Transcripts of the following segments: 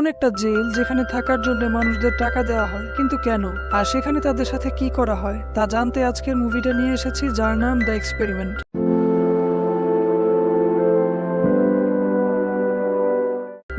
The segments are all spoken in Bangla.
এমন একটা জেল যেখানে থাকার জন্য মানুষদের টাকা দেওয়া হয়, কিন্তু কেন? আর সেখানে তাদের সাথে কি করা হয়, তা জানতে আজকের মুভিটা নিয়ে এসেছি, যার নাম দ্য এক্সপেরিমেন্ট।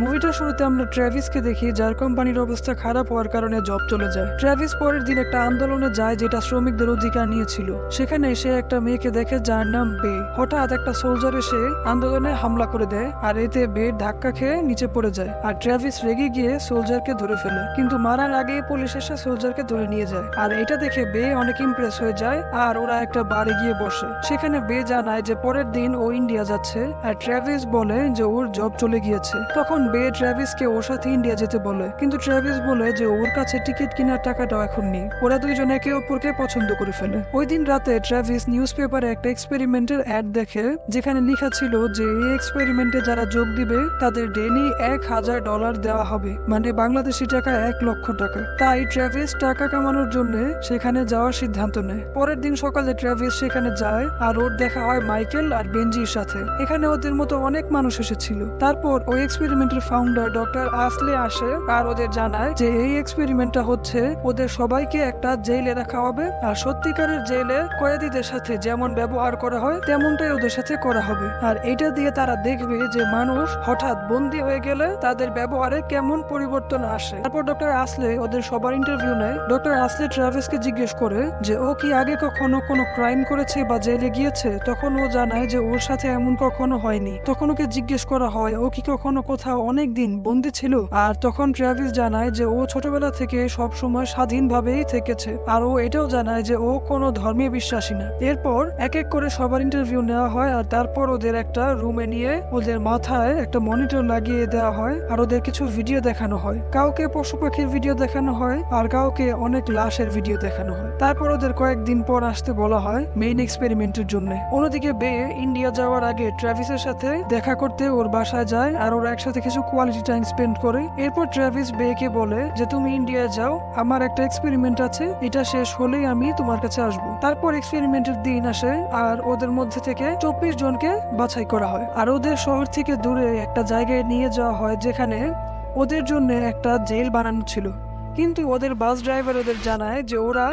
মুভিটার শুরুতে আমরা ট্র্যাভিসকে দেখি, যার কোম্পানির অবস্থা খারাপ হওয়ার কারণে জব চলে যায়। ট্র্যাভিস পরের দিন একটা আন্দোলনে যায় যেটা শ্রমিকদের অধিকার নিয়েছিল। সেখানে সে একটা মেয়েকে দেখে যার নাম বে। হঠাৎ একটা সোলজার এসে আন্দোলনে হামলা করে দেয় আর এতে বে ধাক্কা খেয়ে নিচে পড়ে যায় আর ট্র্যাভিস রেগে গিয়ে সোলজারকে ধরে ফেলে। কিন্তু মারার আগে পুলিশ এসে সোলজারকে ধরে নিয়ে যায় আর এটা দেখে বে অনেক ইমপ্রেস হয়ে যায় আর ওরা একটা বারে গিয়ে বসে। সেখানে বে জানায় যে পরের দিন ও ইন্ডিয়া যাচ্ছে আর ট্র্যাভিস বলে যে ওর জব চলে গিয়েছে। তখন বে ট্র্যাভিসকে ওর সাথে ইন্ডিয়া যেতে বলে। কিন্তু ট্র্যাভিস বলে যে ওর কাছে টিকিট কেনার টাকাটাও এখন নেই। ওরা দুইজন একে অপরকে পছন্দ করে ফেলে। ওই দিন রাতে ট্র্যাভিস নিউজ পেপারে একটা এক্সপেরিমেন্টের অ্যাড দেখে, যেখানে লেখা ছিল যে এই এক্সপেরিমেন্টে যারা যোগ দিবে, তাদের ডেলি এক হাজার ডলার দেওয়া হবে। মানে বাংলাদেশি টাকা এক লক্ষ টাকা। তাই ট্র্যাভিস টাকা কামানোর জন্য সেখানে যাওয়ার সিদ্ধান্ত নেয়। পরের দিন সকালে ট্র্যাভিস সেখানে যায়, আর ওর দেখা হয় মাইকেল আর বেঞ্জির সাথে। এখানে ওদের মতো অনেক মানুষ এসেছিল। তারপর ওই এক্সপেরিমেন্টের ফাউন্ডার ডক্টর আসলে আসে আর ওদের জানায় যে এই এক্সপেরিমেন্টটা হচ্ছে, ওদের সবাইকে একটা জেলে রাখা হবে। আর সত্যিকারের জেলে কয়েদিদের সাথে যেমন ব্যবহার করা হয়, তেমনটাই ওদের সাথে করা হবে। আর এটা দিয়ে তারা দেখবে যে মানুষ হঠাৎ বন্দি হয়ে গেলে তাদের ব্যবহারে কেমন পরিবর্তন আসে। তারপর ডক্টর আসলে ওদের সবার ইন্টারভিউ নেয়। ডক্টর আসলে ট্রাভেসকে জিজ্ঞেস করে যে, ও কি আগে কখনো কোনো ক্রাইম করেছে বা জেলে গিয়েছে? তখন ও জানায় যে, ওর সাথে এমন কখনো হয়নি। তখন ওকে জিজ্ঞেস করা হয়, ও কি কখনো কোথাও অনেক দিন বন্দি ছিল। আর তখন ট্রাভিস জানায় যে ও ছোটবেলা থেকে সব সময় স্বাধীনভাবেই থেকেছে। আর ও এটাও জানায় যে ও কোনো ধর্মে বিশ্বাসী না। এরপর এক এক করে সবার ইন্টারভিউ নেওয়া হয় আর তারপর ওদের একটা রুমে নিয়ে ওদের মাথায় একটা মনিটর লাগিয়ে দেওয়া হয় আর ওদের কিছু ভিডিও দেখানো হয়। কাউকে পশু পাখির ভিডিও দেখানো হয় আর কাউকে অনেক লাশের ভিডিও দেখানো হয়। তারপর ওদের কয়েকদিন পর আসতে বলা হয় মেইন এক্সপেরিমেন্টের জন্য। অন্যদিকে বে ইন্ডিয়া যাওয়ার আগে ট্রাভিসের সাথে দেখা করতে ওর বাসায় যায় আর ওরা একসাথে কিছু কোয়ালিটি টাইম স্পেন্ড করে। এরপর ট্রাভিস বেকে বলে যে, তুমি ইন্ডিয়া যাও, আমার একটা এক্সপেরিমেন্ট আছে, এটা শেষ হলেই আমি তোমার কাছে আসব। তারপর এক্সপেরিমেন্টের দিন আসে, আর ওদের মধ্যে থেকে চব্বিশ জনকে বাছাই করা হয়। আর ওদের শহর থেকে দূরে একটা জায়গায় নিয়ে যাওয়া হয়, যেখানে ওদের জন্য একটা জেল বানানো ছিল। কিন্তু ওদের বাস ড্রাইভার ওদের জানায় যে, ওরা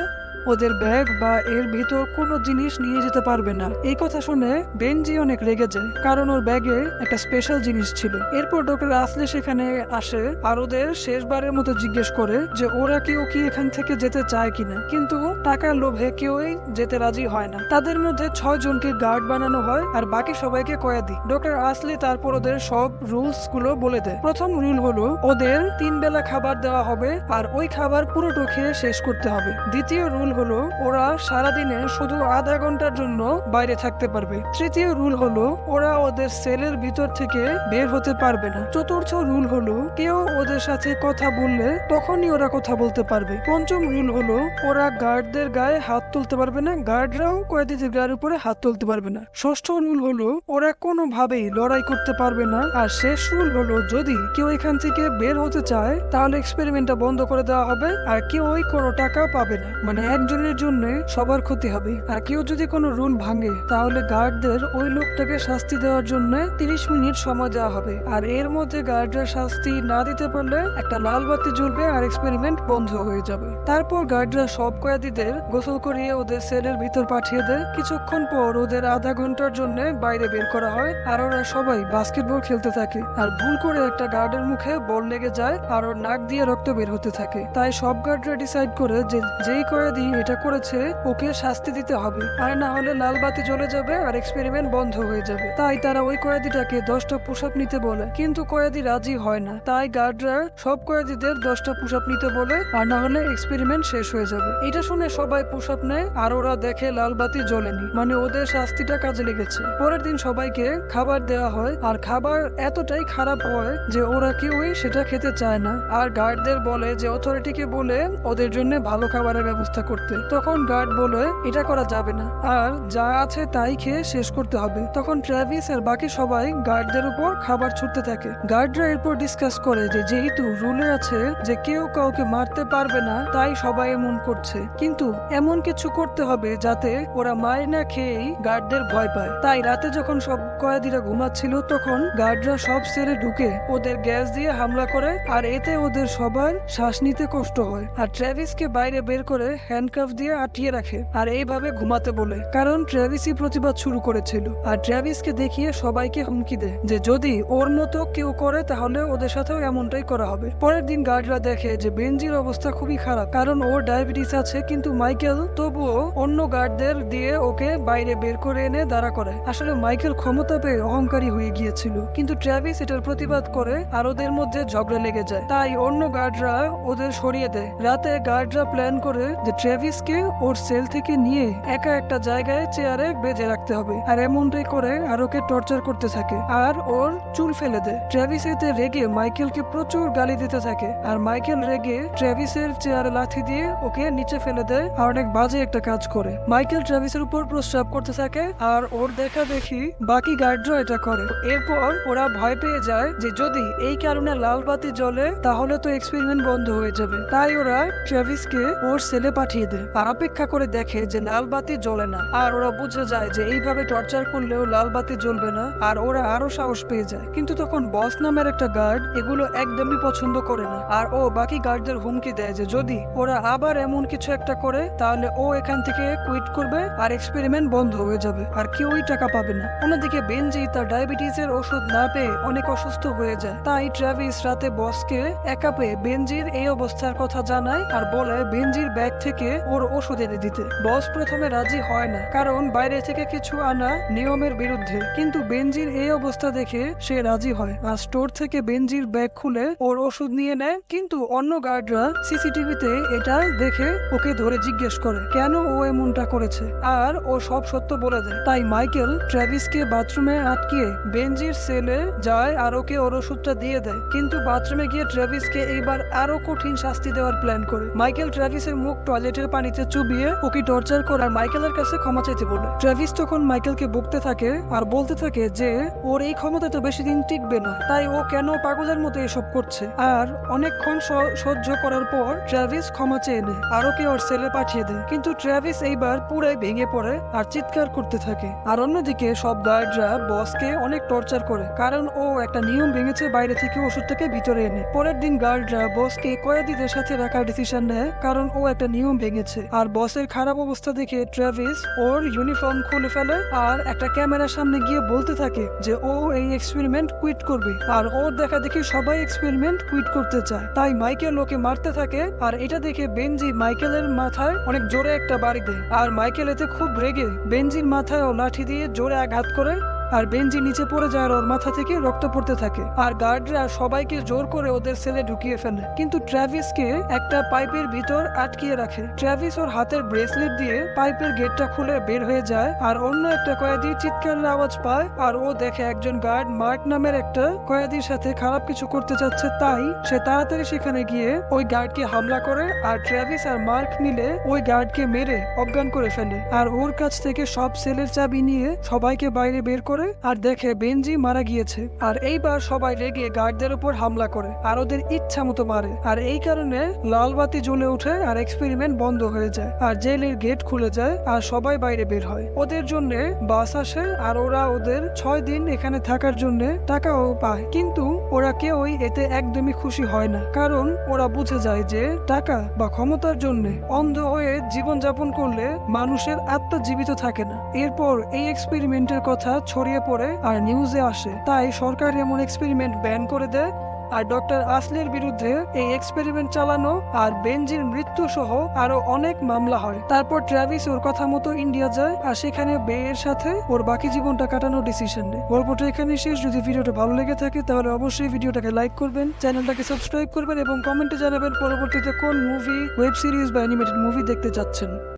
ওদের ব্যাগ বা এর ভিতর কোনো জিনিস নিয়ে যেতে পারবে না। এই কথা শুনে বেনজি অনেক রেগে যায়, কারণ ওর ব্যাগে একটা স্পেশাল জিনিস ছিল। এরপর ডক্টর আসলে সেখানে আসে আর ওদের শেষবারের মতো জিজ্ঞেস করে যে ওরা কেউ কি এখান থেকে যেতে চায় কিনা। কিন্তু টাকার লোভে কেউই যেতে রাজি হয় না। তাদের মধ্যে ছয় জনকে গার্ড বানানো হয় আর বাকি সবাইকে কয়াদি ডক্টর আসলে তারপর ওদের সব রুলসগুলো বলে দেয়। প্রথম রুল হলো, ওদের তিন বেলা খাবার দেওয়া হবে আর ওই খাবার পুরোটো খেয়ে শেষ করতে হবে। দ্বিতীয় রুল হলো, ওরা সারাদিনে শুধু আধা ঘণ্টার জন্য বাইরে থাকতে পারবে। তৃতীয় রুল হলো, ওরা ওদের সেলের ভিতর থেকে বের হতে পারবে না। চতুর্থ রুল হলো, কেউ ওদের সাথে কথা বললে তখনই ওরা কথা বলতে পারবে। পঞ্চম রুল হলো, ওরা গার্ডদের গায়ে হাত তুলতে পারবে না। গার্ডরাও কয়েদিদের গায়ের উপরে হাত তুলতে পারবে না। ষষ্ঠ রুল হলো, ওরা কোনোভাবেই লড়াই করতে পারবে না। আর শেষ রুল হলো, যদি কেউ এখান থেকে বের হতে চায়, তাহলে এক্সপেরিমেন্টটা বন্ধ করে দেওয়া হবে। আর কেউই কোনো টাকা পাবে না। মানে একজনের জন্য সবার ক্ষতি হবে। আর কেউ যদি কোনো রুল ভাঙে, তাহলে গার্ডদের ওই লোকটাকে শাস্তি দেওয়ার জন্য তিরিশ মিনিট সময় দেওয়া হবে। আর এর মধ্যে গার্ডরা শাস্তি না দিতে পারলে একটা লাল বাতি জ্বলবে আর এক্সপেরিমেন্ট বন্ধ হয়ে যাবে। তারপর গার্ডরা সব কয়েদিদের গোসল করিয়ে ওদের সেলের ভিতর পাঠিয়ে দেয়। কিছুক্ষণ পর ওদের আধা ঘণ্টার জন্য বাইরে বের করা হয় আর ওরা সবাই বাস্কেটবল খেলতে থাকে। আর ভুল করে একটা গার্ডের মুখে বল লেগে যায় আর ওর নাক দিয়ে রক্ত বের হতে থাকে। তাই সব গার্ডরা ডিসাইড করে যে যেই কয়েদি এটা করেছে, ওকে শাস্তি দিতে হবে। আর না হলে লাল বাতি জ্বলে যাবে আর এক্সপেরিমেন্ট বন্ধ হয়ে যাবে। তাই তারা ওই কয়েদিটাকে দশটা পোশাক নিতে বলে। কিন্তু কয়েদি রাজি হয় না। তাই গার্ডরা সব কয়েদিদের দশটা পুশ নিতে বলে, আর না হলে এক্সপেরিমেন্ট শেষ হয়ে যাবে। এটা শুনে সবাই পুশ নেয়, আর ওরা দেখে লাল বাতি জ্বলেনি। মানে ওদের শাস্তিটা কাজে লেগেছে। পরের দিন সবাইকে খাবার দেওয়া হয়, আর খাবার এতটাই খারাপ হয় যে ওরা কেউই সেটা খেতে চায় না। আর গার্ডদের বলে যে অথরিটিকে বলে ওদের জন্য ভালো খাবারের ব্যবস্থা করতে করতে। তখন গার্ড বলে, এটা করা যাবে না। আর যা আছে তাই খেয়ে শেষ করতে হবে। তখন ট্রাভিস আর বাকি সবাই গার্ডদের উপর খাবার ছুটতে থাকে। গার্ডরা এরপর ডিসকাস করে যে, যেহেতু রুলে আছে যে, কেউ কাউকে মারতে পারবে না, তাই সবাই এমন করছে। কিন্তু এমন কিছু করতে হবে যাতে ওরা মার না খেয়েই গার্ডদের ভয় পায়। তাই রাতে যখন সব কয়েদিরা ঘুমাচ্ছিল, তখন গার্ডরা সব সেরে ঢুকে ওদের গ্যাস দিয়ে হামলা করে, আর এতে ওদের সবার শ্বাস নিতে কষ্ট হয়। আর ট্রেভিসকে বাইরে বের করে হ্যান্ডকাফ দিয়ে আটকিয়ে রাখে, আর এইভাবে ঘুমাতে বলে। কারণ ট্রেভিসই প্রতিবাদ শুরু করেছিল, আর ট্রেভিসকে দেখিয়ে সবাইকে হুমকি দেয় যে যদি ওর মতো কেউ করে, তাহলে ওদের সাথেও এমনটাই করা হবে। পরের দিন গার্ডরা দেখে যে বেঞ্জির অবস্থা খুবই খারাপ, কারণ ওর ডায়াবেটিস আছে, কিন্তু মাইকেল তবুও অন্য গার্ডদের দিয়ে ওকে বাইরে বের করে এনে দাঁড়া করে আসলে মাইকেল ক্ষমতা পেয়ে অহংকারী হয়ে গিয়েছিল, কিন্তু ট্র্যাভিস এটার প্রতিবাদ করে আর ওদের মধ্যে ঝগড়া লেগে যায়। তাই অন্য গার্ডরা ওদের সরিয়ে দেয়। রাতে গার্ডরা প্ল্যান করে যে ট্র্যাভিসকে ওর সেল থেকে নিয়ে একা একটা জায়গায় চেয়ারে বেঁধে রাখতে হবে আর এমনটাই করে আর ওকে টর্চার করতে থাকে। আর ওর চুল ফেলে দেয়। ট্র্যাভিস এতে রেগে মাইকেলকে প্রচুর গালি দিতে থাকে। আর মাইকেল রেগে ট্র্যাভিসের চেয়ারে লাথি দিয়ে ওকে নিচে ফেলে দেয় আর অনেক বাজে একটা কাজ করে। মাইকেল ট্র্যাভিসের উপর প্রস্রাব করতে থাকে আর ওর দেখা দেখি বাকি গার্ডরা এটা করে। এরপর ওরা ভয় পেয়ে যায় যে যদি এই কারণে লাল বাতি জ্বলে তাহলে তো এক্সপেরিমেন্ট বন্ধ হয়ে যাবে। তাই ওরা ট্রেভিসকে ওর সেলে পাঠিয়ে দেয় আর অপেক্ষা করে দেখে যে লাল বাতি জ্বলে না। আর ওরা বুঝে যায় যে এইভাবে টর্চার করলেও লাল বাতি জ্বলবে না। আর ওরা আরও সাহস পেয়ে যায়। কিন্তু তখন বস নামের একটা গার্ড এগুলো একদমই পছন্দ করে না। আর ও বাকি গার্ডদের হুমকি দেয় যে যদি ওরা আবার এমন কিছু একটা করে, তাহলে ও এখান থেকে কুইট করবে আর এক্সপেরিমেন্ট বন্ধ হয়ে যাবে। আর কেউই টাকা পাবে না। অন্যদিকে বেনজি তার ডায়াবেটিসের ওষুধ না পেয়ে অনেক অসুস্থ হয়ে যায়। তাই ট্রাভিস রাতে বসকে একা পেয়ে বেনজির এই অবস্থার কথা জানায় আর বলে, বেনজির ব্যাগ থেকে ওর ওষুধ এনে দিতে। বস প্রথমে রাজি হয় না, কারণ বাইরে থেকে কিছু আনা নিয়মের বিরুদ্ধে। কিন্তু বেনজির এই অবস্থা দেখে সে রাজি হয় আর স্টোর থেকে বেনজির ব্যাগ খুলে ওর ওষুধ নিয়ে নেয়। কিন্তু অন্য গার্ডরা সিসিটিভিতে এটা দেখে ওকে ধরে জিজ্ঞেস করে, কেন ও এমনটা করেছে? আর ও সব সত্য বলে দেয়। তাই মাইকেল ট্রাভিসকে বাথরুমে আটকিয়ে বেনজির সেলে যায় আর ওকে ওর ওষুধটা দিয়ে দেয়। কিন্তু বাথরুমে গিয়ে ট্রাভিসকে এইবার আরও কঠিন শাস্তি দেওয়ার প্ল্যান করে। মাইকেল ট্রাভিসের মুখ টয়লেটের পানিতে চুবিয়ে ওকে টর্চার করে আর মাইকেলের কাছে ক্ষমা চাইতে বলে। ট্রাভিস তখন মাইকেলকে বকতে থাকে আর বলতে থাকে যে, ওর এই ক্ষমতা তো বেশি দিন টিকবে না। তাই ও কেন পাগলের মতো এসব করছে? আর অনেকক্ষণ সহ্য করার পর ট্রাভিস ক্ষমা চেয়ে নেয় আর ওকে ওর সেলে পাঠিয়ে দেয়। কিন্তু ট্রাভিস এইবার পুরাই ভেঙে পড়ে আর চিৎকার করতে থাকে। আর অন্যদিকে সব গার্ডরা, বসকে অনেক টর্চার করে, কারণ ও একটা নিয়ম ভেঙেছে বাইরে থেকে ওষুধটাকে ভিতরে এনে। পরের দিন গার্ডরা বসকে কয়েদিদের সাথে রাখার ডিসিশন নেয়, কারণ ও একটা নিয়ম ভেঙেছে। আর বসের খারাপ অবস্থা দেখে ট্রাভিস ওর ইউনিফর্ম খুলে ফেলে আর একটা ক্যামেরার সামনে গিয়ে বলতে থাকে যে ও এই এক্সপেরিমেন্ট কুইট করবে। আর ওর দেখা দেখি সবাই এক্সপেরিমেন্ট কুইট করতে চায়। তাই মাইকেল ওকে মারতে থাকে আর এটা দেখে বেনজি মাইকেলের মাথায় অনেক জোরে একটা বাড়ি দেয়। আর মাইকেল এতে খুব রেগে। বেনজির মাথায় ও লাঠি দিয়ে জোরে আঘাত করে আর বেঞ্জি নিচে পড়ে যায় আর ওর মাথা থেকে রক্ত পড়তে থাকে। আর গার্ডরা সবাইকে জোর করে ওদের সেলে ঢুকিয়ে ফেলে। কিন্তু ট্রাভিসকে একটা পাইপের ভিতর আটকিয়ে রাখে। ট্রাভিস ওর হাতের ব্রেসলেট দিয়ে পাইপের গেটটা খুলে বের হয়ে যায় আর অন্য একটা কয়েদি চিৎকারের আওয়াজ পায় আর ও দেখে একজন গার্ড মার্ক নামের একটা কয়েদির সাথে খারাপ কিছু করতে যাচ্ছে তাই সে তাড়াতাড়ি সেখানে গিয়ে ওই গার্ডকে হামলা করে আর ট্রাভিস আর মার্ক মিলে ওই গার্ডকে মেরে অজ্ঞান করে ফেলে। আর ওর কাছ থেকে সব সেলের চাবি নিয়ে সবাইকে বাইরে বের করে আর দেখে বেনজি মারা গিয়েছে। আর এইবার সবাই রেগে গার্ডদের উপর হামলা করে, আর ওদের ইচ্ছা মতো মারে। আর এই কারণে লাল বাতি জ্বলে ওঠে আর এক্সপেরিমেন্ট বন্ধ হয়ে যায়। আর জেলের গেট খুলে যায় আর সবাই বাইরে বের হয়। ওদের জন্য বাস আসে আর ওরা ওদের ছয় দিন এখানে থাকার জন্য টাকাও পায়। কিন্তু ওরা কেউই এতে একদমই খুশি হয় না। কারণ ওরা বুঝে যায় যে টাকা বা ক্ষমতার জন্য অন্ধ হয়ে জীবনযাপন করলে মানুষের আত্মা জীবিত থাকে না। এরপর এই এক্সপেরিমেন্টের কথা ছড়িয়ে পড়ে আর নিউজে আসে। তাই সরকার এমন এক্সপেরিমেন্ট ব্যান করে দেয়। আর ডক্টর আসলির বিরুদ্ধে এই এক্সপেরিমেন্ট চালানো আর বেনজির মৃত্যু সহ আরও অনেক মামলা হয়। তারপর ট্রাভিস ওর কথা মতো ইন্ডিয়া যায় আর সেখানে বেয়ের সাথে ওর বাকি জীবনটা কাটানোর ডিসিশন নেয়। গল্পটা এখানে শেষ। যদি ভিডিওটা ভালো লেগে থাকে তাহলে অবশ্যই ভিডিওটাকে লাইক করবেন, চ্যানেলটাকে সাবস্ক্রাইব করবেন এবং কমেন্টে জানাবেন পরবর্তীতে কোন মুভি ওয়েব সিরিজ বা অ্যানিমেটেড মুভি দেখতে চাচ্ছেন।